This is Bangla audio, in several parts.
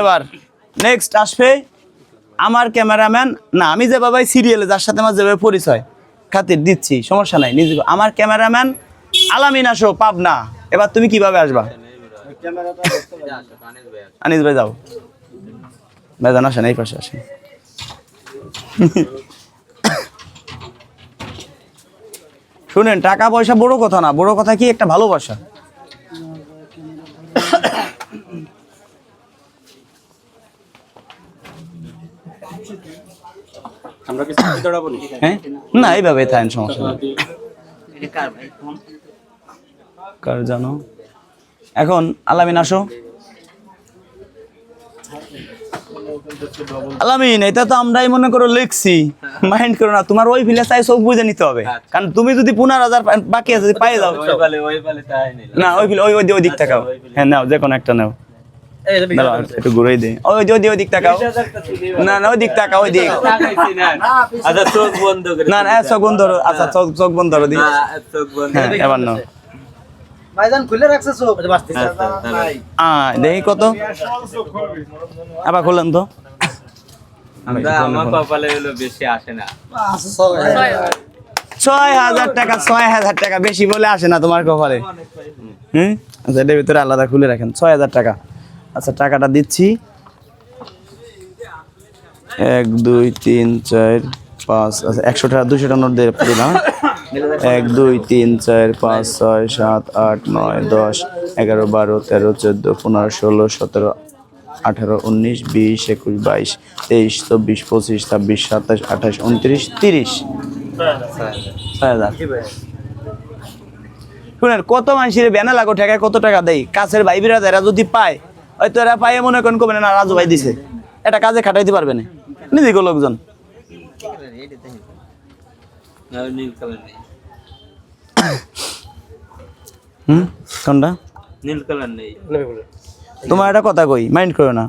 এবার নেক্সট আসবে আমার ক্যামেরাম্যান না, আমি যে বাবাই সিরিয়ালে যার সাথে আমার যেভাবে পরিচয়, খাতির দিচ্ছি, সমস্যা নাই, নিজে আমার ক্যামেরাম্যান আলামিন আসো, পাবনা। এবার তুমি কীভাবে আসবা? আনিস ভাই, যাও। ভাইজান আসেন, এই পাশে আসেন। শুনেন, টাকা পয়সা বড় কথা না, বড় কথা কি একটা ভালোবাসা? আমরা কি সাথে দৌড়াবো নি? হ্যাঁ? না এইভাবে থাকেন সমস্যা নেই। কার জানো? এখন আলামিন আসো। আলামিন এটা তো আমরাই মনে করো লিখছি। মাইন্ড করো না তোমার ওই ফিলে চাই সব বুঝে নিতে হবে। কারণ তুমি যদি পনেরো হাজার বাকি আছে যদি পাই যাও। ওই পালে ওই পালে তাই নিলাম না ওই ফিলে ওই ওই দিক তাকাও। হ্যাঁ নাও যে কোনো একটা নাও। একটু ঘুরেই দে ওই যে ওই দিক- তাকাও। না না ওই দিক তাকাও ওই দিক আচ্ছা চোখ বন্ধ না না চোখ বন্ধ আচ্ছা চোখ চোখ বন্ধ করো দি চোখ বন্ধ এবার নাও ভাইজান খুলে রাখছে চোখ। আচ্ছা, আহ দেখি কত। আবার খুললেন তো। আমার কপালে হলো বেশি আসে না। ছয় হাজার। টাকা ছয় হাজার টাকা বেশি বলে আসে না তোমার কপালে। হুম? আচ্ছা এটার ভিতরে আলাদা খুলে রাখেন। ছয় হাজার টাকা। আচ্ছা টাকাটা দিচ্ছি। এক, দুই, তিন, চার, পাঁচ আচ্ছা একশো টাকা, দুশো টাকা নোট দিয়ে দিলাম। এক, দুই, তিন, চার, পাঁচ, ছয়, সাত, আট, নয়, দশ, এগারো, বারো, তেরো, চোদ্দ, পনেরো, ষোলো, সতেরো, আঠারো, উনিশ, বিশ, একুশ, বাইশ, তেইশ, চব্বিশ, পঁচিশ, ছাব্বিশ, সাতাশ, আঠাশ, উনত্রিশ, তিরিশ। শুনেন, কত মানুষের বেনা লাগো ঠেকায় কত টাকা দেয়? কাছের ভাই এরা যদি পায় হয়তো এরা পাইয়ে মনে করেন কবে না রাজু ভাই দিছে। এটা কাজে খাটাইতে পারবে না। নিজে গো লোকজন তোমার একটা কথা কই মাইন্ড করো না।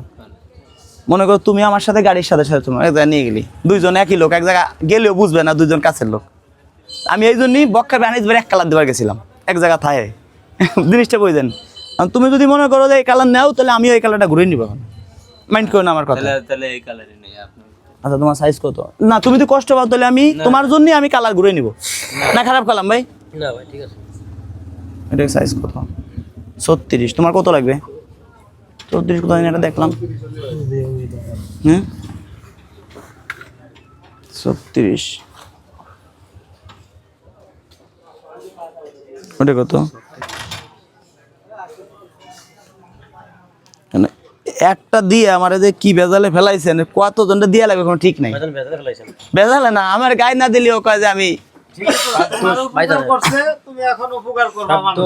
মনে করো তুমি আমার সাথে গাড়ির সাথে সাথে তোমার এক জায়গায় নিয়ে গেলি। দুইজন একই লোক, এক জায়গা গেলেও বুঝবে না দুইজন কাছের লোক। আমি এই জন্যই বক্কা ব্যানিজ এক কালার দেবার গেছিলাম। এক জায়গা থায়ে। জিনিসটা বুঝলেন তুমি যদি মনে করো যে এই কালার নেও তাহলে আমিও এই কালারটা ঘুরে নিবো এখন। মাইন্ড করো না আমার কথা। তাহলে তাহলে এই কালারই নেই আচ্ছা তোমার সাইজ কত? না তুমি তো কষ্ট পাও তাহলে আমি তোমার জন্যই আমি কালার ঘুরে নিব। না। খারাপ কালাম ভাই? না ভাই ঠিক আছে। এটা সাইজ কত? ছত্রিশ। তোমার কত লাগবে? চৌত্রিশ কত এটা দেখলাম। হ্যাঁ ছত্রিশ। ওটা কত? একটা দিয়ে আমার যে কি বেজালে ফেলাইছেন কত জনটা দিয়ে লাগবে কোনো ঠিক নাই। বেজালে না আমার গায়ে না দিলেও কয় যে আমি তুমি এখন উপকার তো।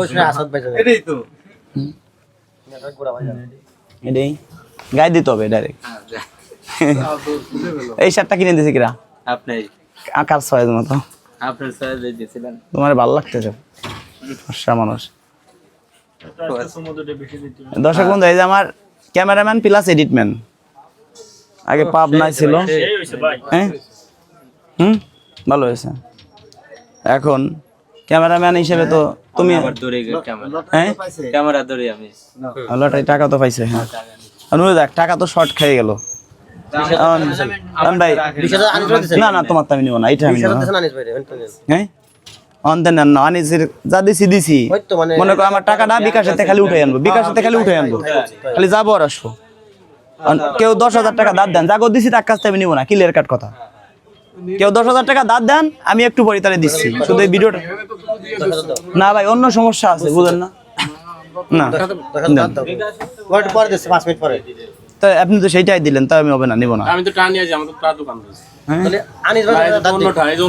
এটাই। দিতে হবে ডাইরেক্ট এই শার্টটা কিনে দিয়েছি কিরা? আপনি। আকার ছয়ের মতো? আপনার সাইজ দিয়েছিলেন। তোমার ভালো লাগতেছে। মানুষ। দর্শক বন্ধু এই যে আমার ক্যামেরাম্যান প্লাস এডিটম্যান। আগে পাবনায় ছিল। হ্যাঁ? হুম? ভালো হয়েছে। এখন ক্যামেরাম্যান হিসেবে তো তুমি ক্যামেরা। হ্যাঁ? ক্যামেরা দৌড়ে আমি। লটারি টাকা তো পাইছে হ্যাঁ। দেখ টাকা তো শর্ট খেয়ে গেল। ভাই না না তোমার তো আমি নিব না। এটা আমি। হ্যাঁ? নেন যা দিছি দিছি মানে মনে করো আমার টাকাটা বিকাশেতে খালি উঠে আনব বিকাশেতে খালি উঠে আনব খালি যাব আর আসব কেউ দশ হাজার টাকা দাঁত দেন যাগো দিছি তার কাছ থেকে আমি নিবো না ক্লিয়ার কাট কথা কেউ দশ হাজার টাকা দাঁত দেন আমি একটু পরে তাহলে দিচ্ছি শুধু এই ভিডিওটা না ভাই অন্য সমস্যা আছে বুঝেন না না পরে পাঁচ মিনিট পরে তো আপনি তো সেইটাই দিলেন তাই আমি হবে না নিবো না। আমি তো টানি আছি আমার তো প্রায় দোকান রয়েছে। হ্যাঁ? তাহলে আনিস ভাই এই। অন্যটা এই যে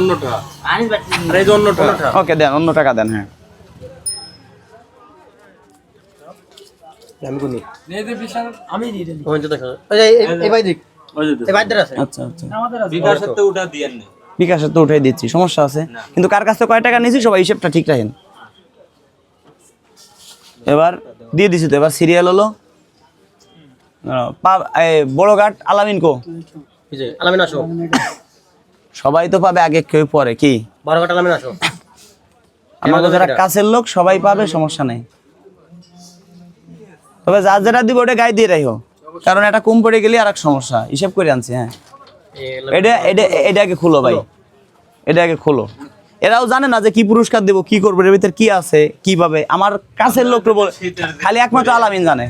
এই অন্যটা ওকে দেন অন্য টাকা দেন হ্যাঁ। আমি কোনি আমি দিয়ে দিই ওই তো দেখো। ওই যে এই- এই ভাই দিক। ওই যে এই ভাই দের আছে। আচ্ছা আচ্ছা। বিকাশের তো উঠা দিয়েন তো উঠাই দিচ্ছি সমস্যা আছে। কিন্তু কার কাছে কয় টাকা নিয়েছি সবাই হিসেবটা ঠিক রাখেন। এবার দিয়ে দিছি তো এবার সিরিয়াল হলো আহ, পা- বড় ঘাট আলামিন কো? আলামিন আসো। সবাই তো পাবে আগে কেউ পরে কি? বারো ঘণ্টা আলামিন আসো। আমাদের যারা কাছের লোক সবাই পাবে সমস্যা নেই। তবে যার যেটা দিব ওটা গায়ে দিয়ে রাখো কারণ এটা কম পড়ে গেলে আর এক সমস্যা হিসাব করে আনছি হ্যাঁ। এটা এটা এটা আগে খোলো ভাই। এটা আগে খোলো। এরাও জানে না যে কি পুরস্কার দেবো কি করব এর ভিতরে কি আছে কীভাবে আমার কাছের লোক বলে খালি একমাত্র আলামিন জানে।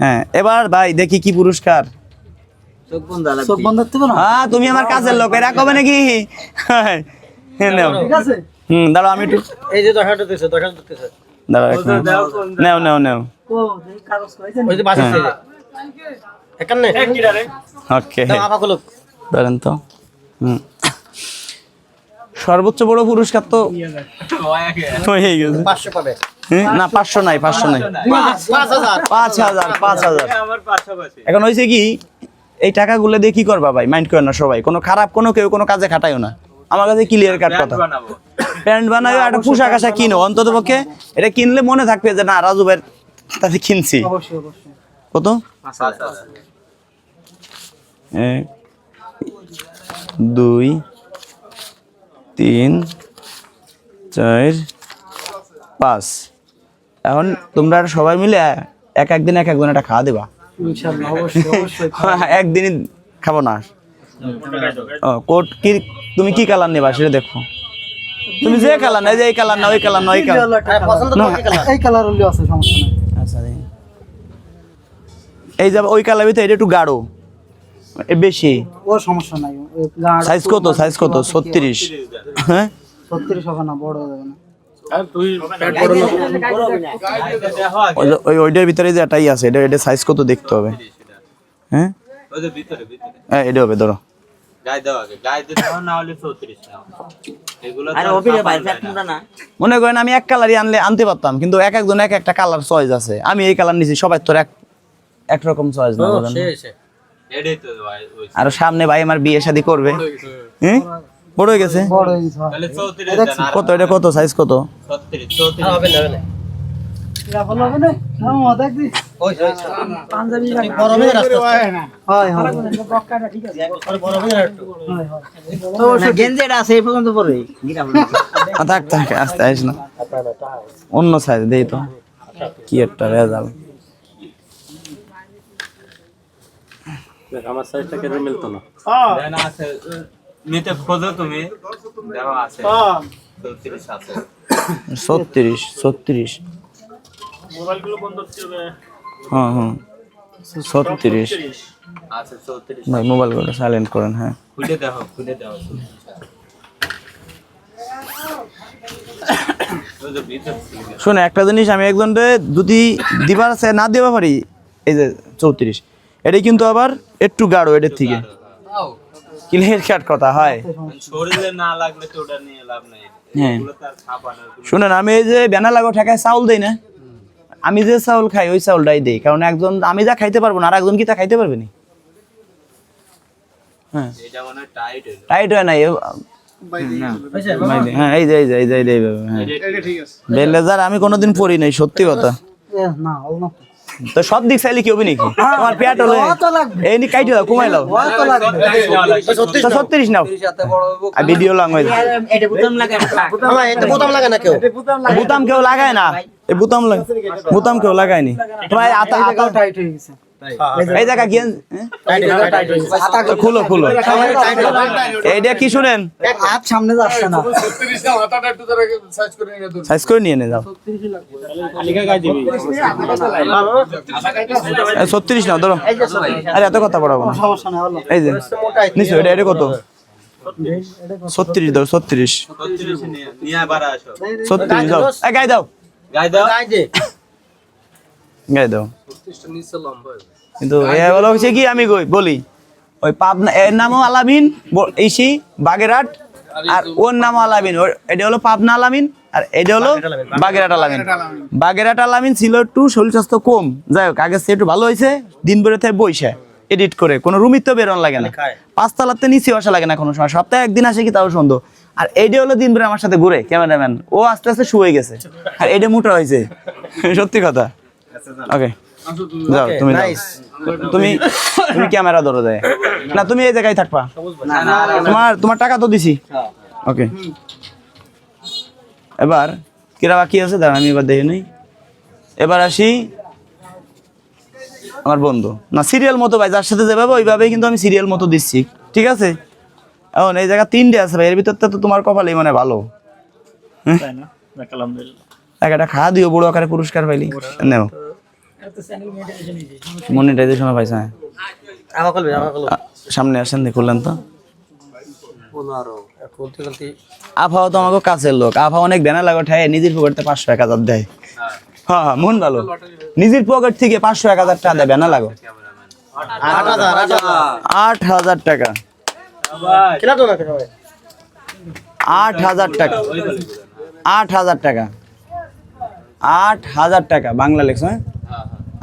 হ্যাঁ এবার ভাই দেখি কি পুরস্কার। চোখ বন্ধ হ্যাঁ তুমি আমার কাছের লোক এরা কবে নাকি? হ্যাঁ, ঠিক আছে। হুম দাঁড়াও আমি একটু এই যে দশ দাঁড়াও। নাও নাও নাও। ও এই কাগজ কইছেন ওই যে বাসে একান্নে ওকে। ধরেন তো। হুম। সর্বোচ্চ বড় পুরস্কার তো হয়ে গেছে। পাঁচশো পাবে। না পাঁচশো নাই পাঁচশো নাই। পাঁচ হাজার পাঁচ হাজার। পাঁচ হাজার এখন হয়েছে কি এই টাকাগুলো দিয়ে কি করবা ভাই? মাইন্ড করে না সবাই। কোনো খারাপ কোনো কেউ কোনো কাজে খাটাইও না। আমার কাছে ক্লিয়ার কাট কথা। বানাবো। প্যান্ট বানাবে একটা পোশাক আশাক কিনো অন্তত পক্ষে এটা কিনলে মনে থাকবে যে না রাজু ভাইয়ের তাতে কিনছি। অবশ্যই অবশ্যই। কত? আচ্ছা এক দুই তিন চার পাঁচ। এখন তোমরা সবাই মিলে এক একদিন এক একজন একটা খাওয়া দেবা। ইনশাআল্লাহ অবশ্যই অবশ্যই একদিনই খাব না। কোট কি তুমি কি কালার নেবা সেটা দেখো। তুমি যে কালার না যে এই কালার না ওই কালার না ওই কালার। হ্যাঁ, পছন্দ না। কি কালার? এই কালার হলেও আছে সমস্যা নাই। আচ্ছা এই যে ওই কালার ভিতরে এটা একটু গাঢ়। এ বেশি। ও সমস্যা নাই। সাইজ কত? সাইজ কত? ছত্রিশ। হ্যাঁ? ছত্রিশ হবে না বড় হবে না। ওই ওইটার ভিতরে যে এটাই আছে এটা এটা সাইজ কত দেখতে হবে? হ্যাঁ? ওই যে ভিতরে ভিতরে। হ্যাঁ, এটা হবে ধরো। গায়ে দাও আগে গায়ে দিতে দাও না হলে চৌত্রিশ নাও এগুলো আরে অফিসে বাইরে তোমরা না। মনে করেন আমি এক কালারই আনলে আনতে পারতাম কিন্তু এক একজন এক একটা কালার চয়েস আছে। আমি এই কালার নিছি সবাই তোর এক একরকম চয়েস না আর সামনে ভাই আমার বিয়ে শাদী করবে। হ্যাঁ? বড় হয়ে গেছে? হয়ে কত? এটা কত সাইজ কত। হয় হয় হয় হয়। অন্য সাইজ দেই তো। কি একটা রেজাল্ট আমার সাইজটা কেটে মিলতো না আছে নিতে খোঁজো তুমি। দেওয়া আছে। চৌত্রিশ আছে। ছত্রিশ ছত্রিশ। হ্যাঁ হ্যাঁ। ছত্রিশ। চৌত্রিশ ভাই সাইলেন্ট করেন হ্যাঁ। খুলে খুলে। শোনে একটা জিনিস আমি একজনকে যদি দিবার আছে না দেওয়া পারি এই যে চৌত্রিশ এটাই কিন্তু আবার একটু গাঢ় এটার থেকে। ক্লিয়ার কাট কথা হয়। শরীরে না লাগলে তো ওটা নিয়ে লাভ নেই। হ্যাঁ। কোনো- শুনেন আমি এই যে ব্যানা লাগো ঠেকায় চাউল দেই না আমি যে চাউল খাই ওই চাউলটাই দেই কারণ একজন আমি যা খাইতে পারব না আর একজন কি তা খাইতে পারবে না? হ্যাঁ। এটা মনে টাইট হয় না হ্যাঁ এই যে এই যে এই যে এই এইভাবে, হ্যাঁ। বেলেজার আমি কোনোদিন পরি নাই সত্যি কথা। না না তো সব দিক চাইলে কি হবে নাকি? আমার পেট হলে এই নি কাইটে দাও কমাই লাও। ছত্রিশ নাও। ভিডিও লং হয়ে বুতাম লাগে আমার এটা বোতাম লাগে না কেউ। বুতাম কেউ লাগায় না। এই বুতাম লাগ- বুতাম কেউ লাগায়নি। তোমার আতা আতা টাইট হয়ে গেছে। এই জায়গা কি হ্যাঁ? তো খুলো খুলো। এইটা কি শুনেন? হাত সামনে যাচ্ছে না। সাইজ করে নিয়ে নে যাও ছত্রিশ নাও ধরো। আরে এত কথা পড়াবো না। সমস্যা নাই হলো এই যে নিশ্চয় এটা এটা কত? ছত্রিশ দাও ছত্রিশ। ছত্রিশ নিয়ে নিয়ে আবার দাও। এই গায়ে দাও। গায়ে দাও। গাই গায়ে দাও। কিন্তু হচ্ছে কি আমি কই বলি। ওই পাবনা এর নামও আলামিন ইসি বাগেরহাট আর ওর নামও আলামিন। এটা হলো পাবনা আলামিন আর এটা হলো বাগেরহাট আলামিন। বাগেরহাট আলামিন। ছিল একটু শরীর স্বাস্থ্য কম। যাই হোক আগে একটু ভালো হয়েছে দিন বেরো থেকে বইসে এডিট করে। কোনো রুমির তো বেরোন লাগে না। পাঁচতলাতে নিচে আসা লাগে না কোনো সময়। সপ্তাহে একদিন আসে কি তাও সুন্দর আর এইটা হলো দিন বেরো আমার সাথে ঘুরে ক্যামেরাম্যান। ও আস্তে আস্তে শুয়ে গেছে। আর এটা মোটা হয়েছে। সত্যি কথা। ওকে যাও তুমি তুমি তুমি ক্যামেরা ধরো দেয় না তুমি এই জায়গায় থাকবা। তোমার তোমার টাকা তো দিছি। ওকে এবার কিরা বাকি আছে? দাঁড়া আমি এবার দেখে নেই। এবার আসি আমার বন্ধু। না সিরিয়াল মতো ভাই যার সাথে যেভাবে ওইভাবেই কিন্তু আমি সিরিয়াল মতো দিচ্ছি। ঠিক আছে? এখন এই জায়গা তিনটে আছে ভাই এর ভিতরটা তো তোমার কপালেই মানে ভালো। তাই না? যাক আলহামদুলিল্লাহ একটা খাওয়া দিও বড় আকারে পুরস্কার পাইলি। নেও। মনিটাইজেশন পাইছে হ্যাঁ। সামনে আসেন দেখলেন তো। আফাও তো আমাকে কাছের লোক। আফা অনেক ব্যানা লাগো ঠায় নিজের পকেটে পাঁচশো এক হাজার দেয়। হ্যাঁ হ্যাঁ মন ভালো। নিজের পকেট থেকে পাঁচশো এক হাজার টাকা দেয় ব্যানা লাগো আট হাজার টাকা। আট হাজার টাকা। আট হাজার টাকা। আট হাজার টাকা বাংলা লেখছো হ্যাঁ।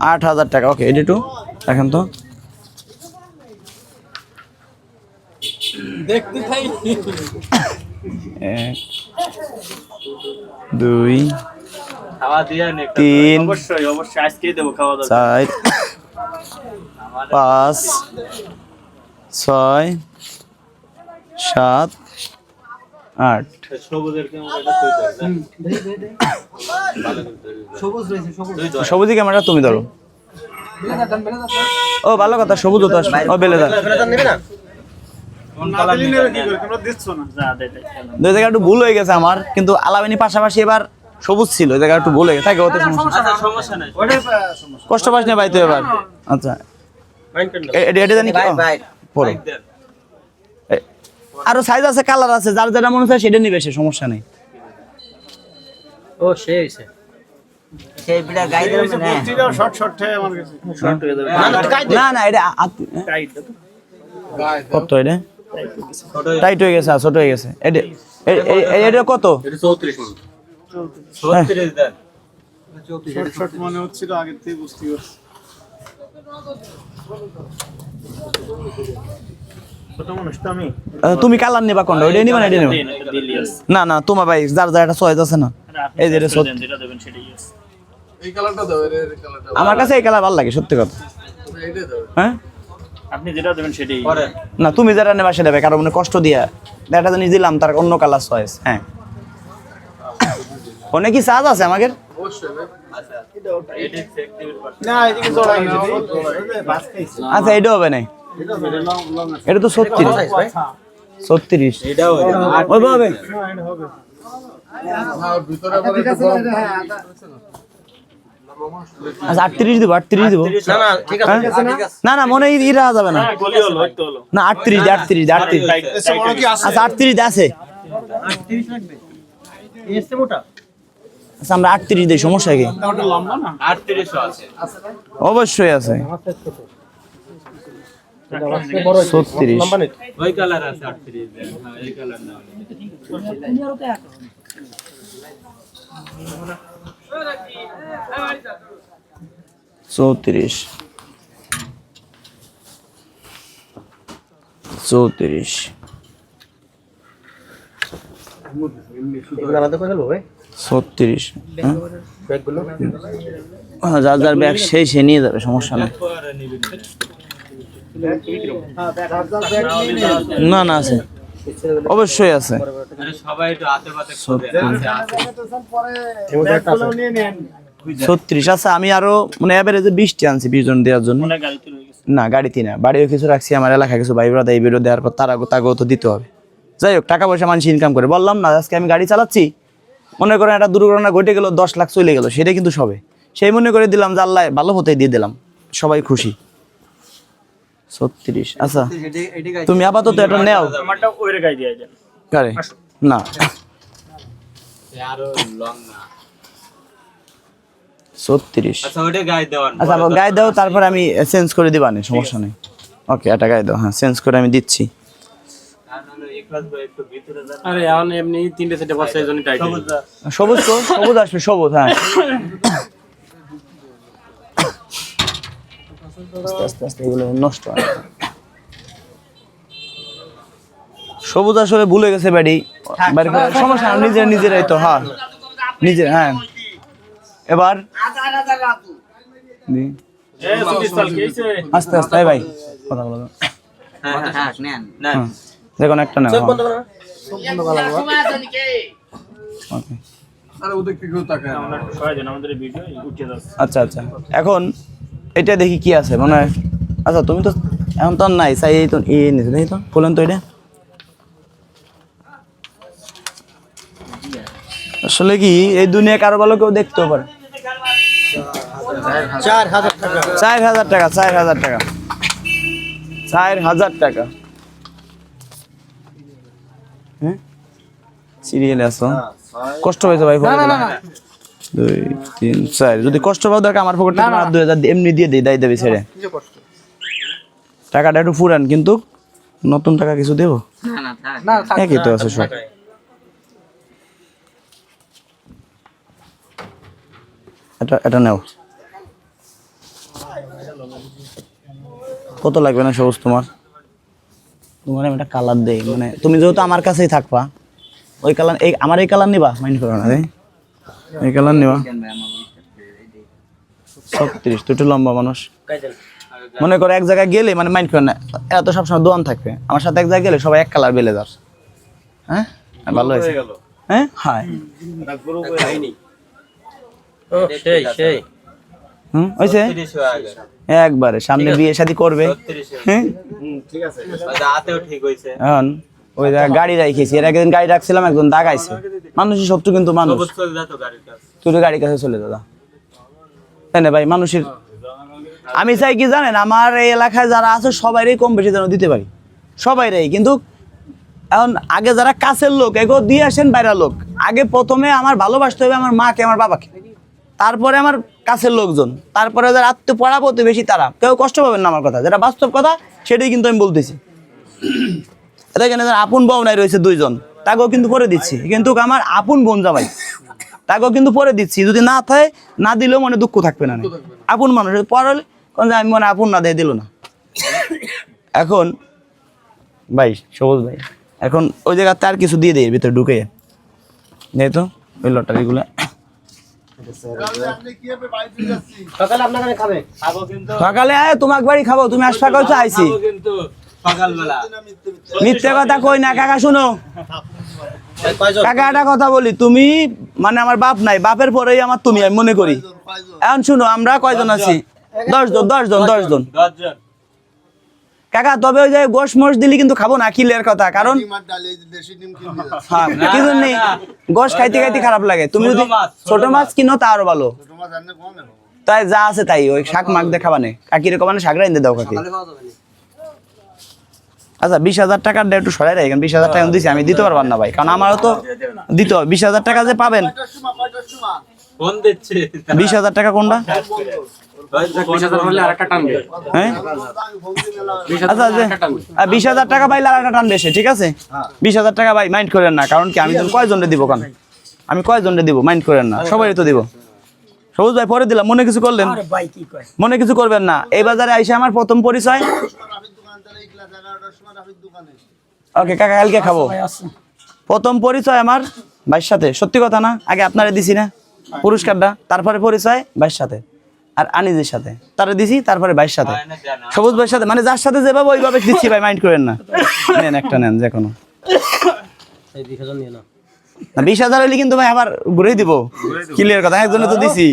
আট হাজার টাকা। ওকে এটি টু দেখেন তো। এক দুই তিন অবশ্যই অবশ্যই দেবো খাওয়া চার পাঁচ ছয় সাত আট। তুই। সবুজ তুই ক্যামেরা তুমি ধরো। ও, ভালো কথা, সবুজ তো ও, বেলে দাও। জায়গা একটু ভুল হয়ে গেছে আমার, কিন্তু আলামিনী পাশাপাশি এবার সবুজ ছিল ওই একটু ভুল হয়ে গেছে। কষ্ট পাস না ভাই তো এবার। আচ্ছা। এটা জানি আরও সাইজ আছে কালার আছে যার যেটা মনে হয় সেটা নিবে সে সমস্যা নেই। ও সে হইছে। সেই বিড়া গাই দেবে না না এটা। কত এটা? টাইট হয়ে গেছে ছোট হয়ে গেছে। এটা কত? মন। তুমি কালার নিবা কোনটা? ওইটা নিবা না এটা নিবা। না না তোমার ভাই যার যার একটা চয়েস আছে না। এই যে আমার কাছে এই কালার ভালো লাগে সত্যি কথা। হ্যাঁ? আপনি যেটা দেবেন সেটাই না তুমি যেটা নেবা সেটা কারও মনে কষ্ট দিয়া। একটা জিনিস দিলাম তার অন্য কালার চয়েস হ্যাঁ। ফোনে কি চার্জ আছে আমাকে আচ্ছা। এটা হবে না এটা তো ছত্রিশ। ছত্রিশ। ওইভাবে আচ্ছা আটত্রিশ দিব আটত্রিশ দিব। না না ঠিক আছে হ্যাঁ? না না মনে ই রাখা যাবে না। হ্যাঁ, না আটত্রিশ আটত্রিশ আটত্রিশ। আচ্ছা আটত্রিশ আছে। আচ্ছা আমরা আটত্রিশ দিই সমস্যা কি? অবশ্যই আছে। ছত্রিশ। ওই কালার আছে আটত্রিশ হ্যাঁ, এই কালার না চৌত্রিশ। চৌত্রিশ। ছত্রিশ হ্যাঁ? হ্যাঁ, যার যার ব্যাগ সেই সে নিয়ে যাবে সমস্যা নেই। না না, আছে। অবশ্যই আছে। ছত্রিশ। আচ্ছা আমি আরও মানে অ্যাভারেজে বিশটি আনছি বিশ জন দেওয়ার জন্য। না, গাড়িতে না। বাড়িও কিছু রাখছি, আমার এলাকায় কিছু ভাই ব্রাদা এই বেরো দেওয়ার পর তারা তাকেও তো দিতে হবে। যাই হোক, টাকা পয়সা মানুষ ইনকাম করে। বললাম না, আজকে আমি গাড়ি চালাচ্ছি। মনে করেন একটা দুর্ঘটনা ঘটে গেল, দশ লাখ চলে গেল, সেটা কিন্তু সবে। সেই মনে করে দিলাম যে আল্লাহ ভালো হতে দিয়ে দিলাম। সবাই খুশি। ছত্রিশ। আচ্ছা। তুমি আপাতত এটা নেও। কারে? না। ছত্রিশ। আচ্ছা গায়ে দেওয়ান আচ্ছা দাও তারপর আমি চেঞ্জ করে দিবা নি সমস্যা নেই। ওকে এটা গায়ে দাও হ্যাঁ চেঞ্জ করে আমি দিচ্ছি। সবুজ সবুজ তো? সবুজ আসবে সবুজ হ্যাঁ। আস্তে আস্তে আস্তে এগুলো নষ্ট হয়। সবুজ আসলে ভুলে গেছে বাড়ি বাড়ি সমস্যা নিজের নিজেরাই তো হ্যাঁ। নিজের হ্যাঁ। এবার? আস্তে আস্তে ভাই। কথা বলো। হ্যাঁ হ্যাঁ হ্যাঁ দেখুন একটা না। আচ্ছা আচ্ছা। এখন এটা দেখি কি আছে মনে হয় আচ্ছা তুমি তো এখন তো নাই চাই এই তো নিছে দেখি তো খোলেন তো এটা। আসলে কি এই দুনিয়া কারও ভালো কেউ দেখতেও পারে। চার হাজার টাকা। চার হাজার টাকা চার হাজার টাকা। চার হাজার টাকা। হ্যাঁ? সিরিয়ালে আসো কষ্ট হয়েছে ভাই পরে দিলাম। দুই তিন চার। যদি কষ্ট পাও দেখ আমার পকেট থেকে দুই হাজার এমনি দিয়ে দিই দাই দেবে ছেড়ে। টাকাটা একটু ফুরান কিন্তু নতুন টাকা কিছু দেবো? না না থাক। না থাক একই তো আছে সব। এটা এটা নাও। কত লাগবে না সবুজ তোমার? তোমার আমি একটা কালার দেই মানে তুমি যেহেতু আমার কাছেই থাকবা ওই কালার এই আমার এই কালার নিবা মাইন্ড করো না রে এই কালার নিবা ছত্রিশ তুই একটু লম্বা মানুষ। মনে করো এক জায়গায় গেলে মানে মাইন্ড করে না এত সবসময় দোয়ান থাকবে। আমার সাথে এক জায়গায় গেলে সবাই এক কালার বেলে যার হ্যাঁ? ভালো হয়েছে। হ্যাঁ হ্যাঁ? সেই সেই। হুম হয়েছে? হয়ে গেছে। একবারে সামনে বিয়ে শাদী করবে। ছত্রিশ হ্যাঁ হাতেও ঠিক হয়েছে। এখন ওই গাড়ি রাখিয়েছি। এর একদিন গাড়ি রাখছিলাম একজন দাগাইছে। মানুষের শত্রু কিন্তু মানুষ। তুই গাড়ির কাছে চলে দাদা তাই না ভাই? মানুষের আমি চাই কি জানেন আমার এই এলাকায় যারা আছে সবাইরই কম বেশি যেন দিতে পারি। সবাইরাই। কিন্তু এখন আগে যারা কাছের লোক এগো দিয়ে আসেন বাইরের লোক। আগে প্রথমে আমার ভালোবাসতে হবে আমার মাকে আমার বাবাকে। তারপরে আমার কাছের লোকজন। তারপরে যারা আত্মীয় পড়া প্রতিবেশী তারা। কেউ কষ্ট পাবেন না আমার কথা। যেটা বাস্তব কথা সেটাই কিন্তু আমি বলতেছি। কেন আপন বউ নাই রয়েছে দুইজন। তাকেও কিন্তু পরে দিচ্ছি। কিন্তু আমার আপন বোন জামাই। তাকেও কিন্তু পরে দিচ্ছি। যদি না থাকে না দিলেও মনে দুঃখ থাকবে না। আপন মানুষ। পরে কোন যে আমি মনে আপন না দিয়ে দিল না। এখন ভাই সবুজ ভাই। এখন ওই জায়গাতে আর কিছু দিয়ে এর ভিতরে ঢুকে। যাই তো ওই লটারিগুলো। সকালে আপনার কাছে খাবে? খাব কিন্তু সকালে আয় তোমাকে বাড়ি খাব। তুমি আইছি খাব কিন্তু। সকালবেলা। মিথ্যে কথা কই না কাকা শুনো। কাকা একটা কথা বলি তুমি মানে আমার বাপ নাই বাপের পরেই আমার তুমি আমি মনে করি। এখন শুনো আমরা কয়জন আছি? দশজন দশজন দশজন কাকা তবে ওই যে গোশ মোষ দিলি কিন্তু খাব না কিলের কথা কারণ হ্যাঁ কি জন্য গোশ খাইতে খাইতে খারাপ লাগে। তুমি ছোট যদি মাছ, ছোট মাছ কিনো তা আরও ভালো। তাই যা আছে তাই ওই শাক মাখ দিয়ে খাবানে। কাকির কমানে শাক রাইন দাও কাকি। আচ্ছা বিশ হাজার টাকার দিয়ে একটু সরাই রাখেন বিশ হাজার টাকা দিছি আমি দিতে পারবার না ভাই। কারণ আমারও তো দিতে হবে। বিশ হাজার টাকা যে পাবেন। বিশ হাজার টাকা কোনটা? বিশ হাজার হ্যাঁ? আচ্ছা টাকা পাইলে আর একটা টান বেশি ঠিক আছে? বিশ হাজার টাকা ভাই মাইন্ড করেন না কারণ কি আমি তো কয়জনরে দিব কারণ আমি কয়জনরে দিব মাইন্ড করেন না সবাই তো দিব। সবুজ ভাই পরে দিলাম মনে কিছু করলেন? আরে ভাই কি কয়? মনে কিছু করবেন না। এই বাজারে আইসা আমার প্রথম পরিচয়। ওকে কাকা কালকে খাব। প্রথম পরিচয় আমার ভাইয়ের সাথে। সত্যি কথা না? আগে আপনারে দিছি না? পুরস্কারটা তারপরে পরিচয় ভাইয়ের সাথে। আর আনিজের সাথে। তারা দিছি তারপরে ভাইয়ের সাথে। সবুজ ভাইয়ের সাথে মানে যার সাথে যেভাবে ওইভাবে দিচ্ছি ভাই মাইন্ড করেন না। নেন একটা নেন যে কোনো। না বিশ হাজার হইলে কিন্তু ভাই আবার ঘুরে দিব। ক্লিয়ার কথা একজনে তো দিছি।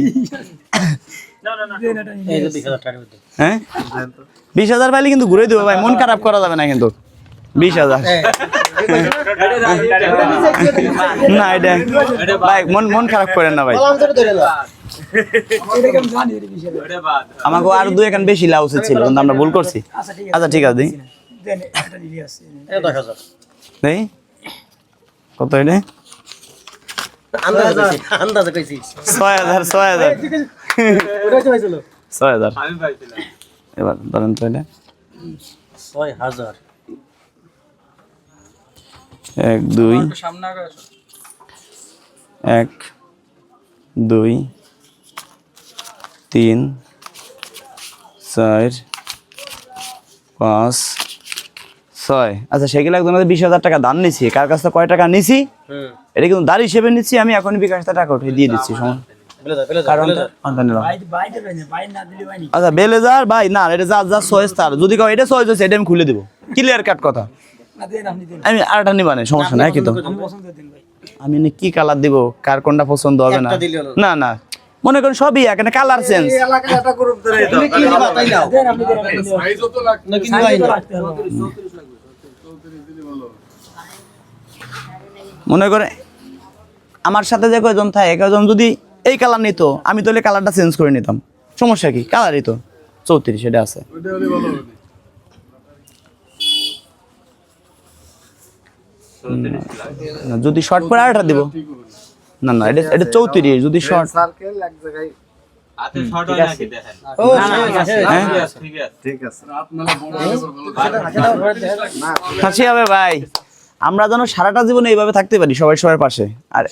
হ্যাঁ? বিশ হাজার পাইলে কিন্তু ঘুরে দিব ভাই মন খারাপ করা যাবে না কিন্তু। বিশ হাজার। না এটা ভাই মন মন খারাপ করেন না ভাই। আমাকে আর দুই এখান বেশি লাউ উচিত ছিল কিন্তু আমরা ভুল করছি। আচ্ছা ঠিক আছে। আচ্ছা ঠিক আছে দিই। কত এটা আন্দাজে কইছি আন্দাজে কইছি। ছয় হাজার ছয় হাজার। ছয় হাজার। আমি পাইছিলাম এবার ধরেন তো এটা ছয় হাজার। এক দুই এক দুই তিন চার পাঁচ ছয়। আচ্ছা সেগুলো একজন বিশ হাজার টাকা দান নিছি। কার কাছ থেকে কয় টাকা নিছি? হুম এটা কিন্তু দাঁড় হিসেবে নিচ্ছি আমি এখন বিকাশ টাকা উঠে দিয়ে দিচ্ছি সময় আচ্ছা, আচ্ছা বেলেজার ভাই না এটা যা যা চয়েস তার। যদি কাউ এটা চয়েস হয়েছে এটা আমি খুলে দিব। ক্লিয়ার কাট কথা। না দেন আপনি দেন আমি আরেকটা নিবা না সমস্যা নাই কিন্তু আমি পছন্দ দেন ভাই। আমি কি কালার দিব? কার কোনটা পছন্দ হবে না। না না। মনে করেন সবই এখানে কালার চেঞ্জ। না কি নিবাই সাইজও না রাখতে হবে। মনে করে আমার সাথে যে কয়জন থাকে কয়জন যদি এই কালার নিত আমি তাহলে কালারটা চেঞ্জ করে নিতাম। সমস্যা কি? কালারই তো। চৌত্রিশ এটা আছে। যদি শর্ট করে আরেকটা দিব। না না এটা এটা চৌত্রিশ যদি শর্ট হাতে শর্ট নাকি দেখেন? ও? ঠিক আছে। হাসি হবে ভাই। আমরা যেন সারাটা জীবন এইভাবে থাকতে পারি সবাই সবার পাশে। আর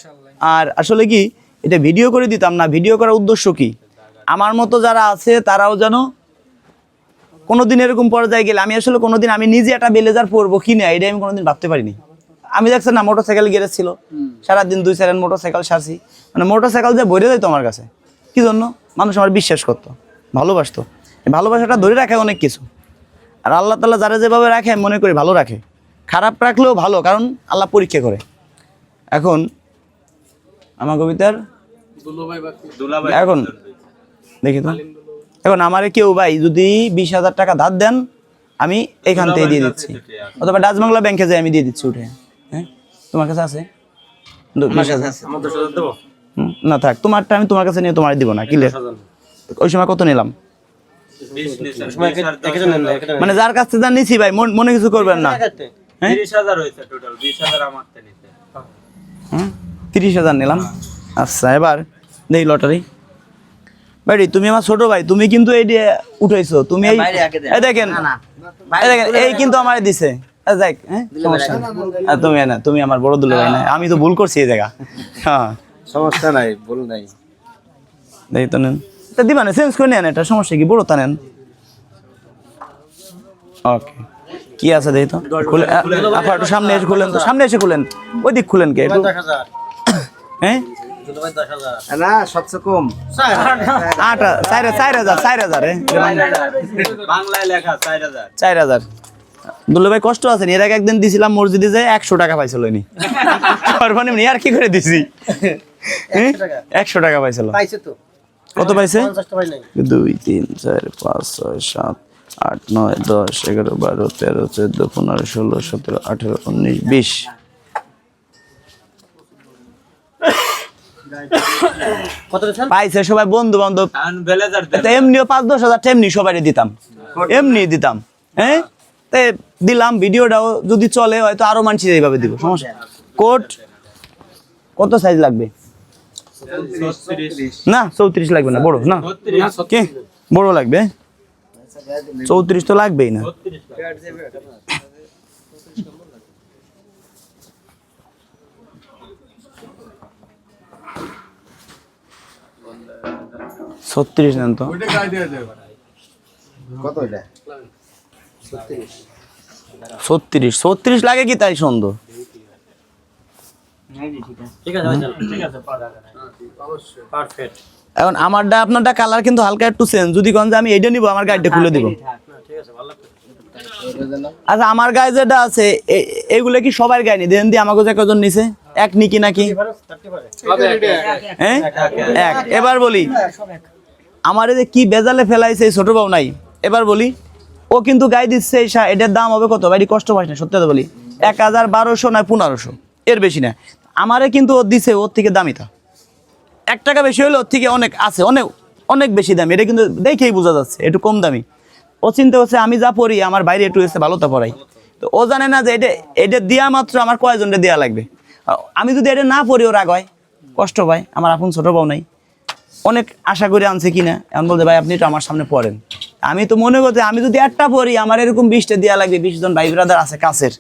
আর আসলে কি এটা ভিডিও করে দিতাম না ভিডিও করার উদ্দেশ্য কি? আমার মতো যারা আছে, তারাও যেন কোনোদিন এরকম পর্যায়ে গেলে, আমি আসলে কোনোদিন আমি নিজে একটা বেলেজার পরবো কি না এটা আমি কোনোদিন ভাবতে পারিনি। আমি দেখছেন না মোটর সাইকেল ছিল। সারাদিন দুই চারেন মোটর সাইকেল সারছি। মানে মোটর সাইকেল যে ভরে যেত আমার কাছে। কি জন্য? মানুষ আমার বিশ্বাস করতো, ভালোবাসতো। ভালোবাসাটা ধরে রাখে অনেক কিছু। আর আল্লাহ তাল্লাহ যারা যেভাবে রাখে মনে করি ভালো রাখে। খারাপ রাখলেও ভালো, কারণ আল্লাহ পরীক্ষা করে। এখন আমার কবিতার? এখন দেখি তো। এখন আমারে কেউ ভাই যদি বিশ হাজার টাকা ধার দেন আমি এখান থেকে দিয়ে দিচ্ছি। অথবা ডাচ বাংলা ব্যাংকে যাই আমি দিয়ে দিচ্ছি উঠে হ্যাঁ? তোমার কাছে আছে? না থাক তোমারটা আমি তোমার কাছে নিয়ে তোমার দিব না কিলে ওই সময় কত নিলাম? মানে যার কাছ থেকে যা নিছি ভাই মন- মনে কিছু করবেন না। হ্যাঁ? তিরিশ হাজার নিলাম। আচ্ছা এবার দেখি লটারি। ভাই তুমি আমার ছোট ভাই তুমি কিন্তু এই দিয়ে উঠাইছো তুমি এই দেখেন না, না। এই দেখেন এই কিন্তু আমার দিছে। এই হ্যাঁ সমস্যা তুমি না তুমি আমার বড় দুলো ভাই না আমি তো ভুল করছি এই জায়গা। হ্যাঁ। সমস্যা নাই ভুল নাই। দেখি তো নেন। তা দিবা না চেঞ্জ করে নেন এটা সমস্যা কি বড় তা নেন। ওকে কি আছে দেখি তো? খুলে আপা একটু সামনে এসে খুলেন তো সামনে এসে খুলেন। ওই দিক খুলেন কে? একটু হ্যাঁ? না সবচেয়ে কম। আট চার চার হাজার চার হাজার এ? বাংলায় লেখা চার হাজার। চার হাজার। দুল্লো ভাই কষ্ট আছে এর আগে একদিন দিছিলাম মসজিদে যে একশো টাকা পাইছিল নি। সর্বনিম্ন আর কি করে দিছি? হ্যাঁ? একশো টাকা। পাইছিল। কত পাইছে? পঞ্চাশটা পাই নাই। দুই তিন চার পাঁচ ছয় সাত আট নয় দশ এগারো বারো তেরো চোদ্দ পনেরো ষোলো সতেরো আঠেরো উনিশ বিশ। পাইছে সবাই বন্ধু বান্ধব এমনিও পাঁচ দশ হাজার এমনি সবাই দিতাম। এমনি দিতাম হ্যাঁ? তে দিলাম ভিডিওটাও যদি চলে হয়তো আরও মানুষ এইভাবে দিব সমস্যা কোট কত সাইজ লাগবে? না চৌত্রিশ লাগবে না বড় না? কি? বড় লাগবে? চৌত্রিশ তো লাগবেই না। ছত্রিশ ছত্রিশ নেন তো। কত এটা ছত্রিশ। ছত্রিশ লাগে কি তাই সুন্দর ঠিক আছে ভাই ঠিক আছে পারফেক্ট। এখন আমারটা আপনারটা কালার কিন্তু হালকা একটু চেঞ্জ যদি কোন যে আমি এইটা নিব আমার গাড়িটা খুলে দিব। ঠিক আছে ভালো আচ্ছা আমার গায়ে যেটা আছে এ- এগুলো কি সবার গায়ে নি দেন দিয়ে আমাকে যে কজন নিছে। এক নিকি নাকি? হ্যাঁ? এক এবার বলি। আমার যে কি বেজালে ফেলাইছে এই ছোট বাবু নাই। এবার বলি, ও কিন্তু গায়ে দিচ্ছে এই এটার দাম হবে কত? ভাই কষ্ট পাস না, সত্যি বলি। এক হাজার বারোশো নয় পনেরোশো, এর বেশি না। আমারে কিন্তু ওর দিছে, ওর থেকে দামি তা। এক টাকা বেশি হলে ওর থেকে অনেক আছে, অনেক অনেক বেশি দামি। এটা কিন্তু দেখেই বোঝা যাচ্ছে, একটু কম দামি। ও চিন্তা করছে, আমি যা পড়ি আমার বাইরে একটু এসে ভালো তা পড়াই। তো ও জানে না যে এটা এটা দেওয়া মাত্র আমার কয়জনটা দেওয়া লাগবে। আমি যদি এটা না পড়ি ও রাগ হয়। কষ্ট পায়, আমার আপন ছোট বউ নাই। অনেক আশা করে আনছে কিনা এমন বলতে ভাই, আপনি তো আমার সামনে পড়েন। আমি তো মনে করতে আমি যদি একটা পড়ি, আমার এরকম বিশটা দেওয়া লাগবে, বিশ জন ভাই ব্রাদার আছে কাছের।